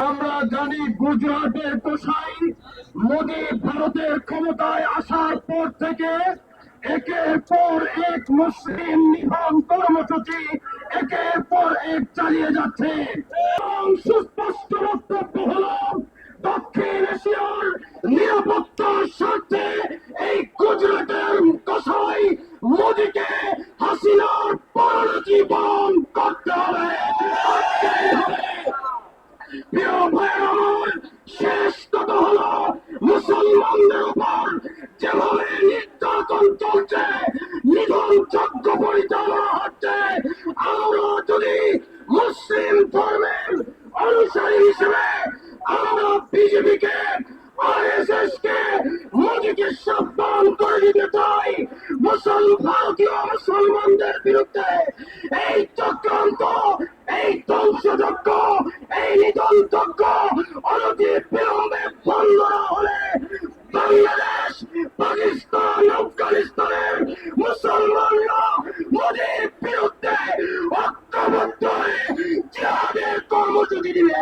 আমরা জানি গুজরাটের কোষাই মোদী ভারতের ক্ষমতায় আসার পর থেকে একের পর এক মুসলিম নিধন কর্মসূচি, একের পর এক চালিয়ে যাচ্ছে। এবং চলছে নিধন যজ্ঞ পরিচালনা হচ্ছে। আমরা যদি মুসলিম ধর্মের অনুসারী হিসেবে আমরা বিজেপিকে আরএসএস কে মোদীকে সাবধান করে দিতে চাই, মুসল, ভারতীয় মুসলমানদের বিরুদ্ধে এই চক্রান্ত, এই ধ্বংসযজ্ঞ, এই নিধন যজ্ঞ, অনতি বিলম্বে দিবে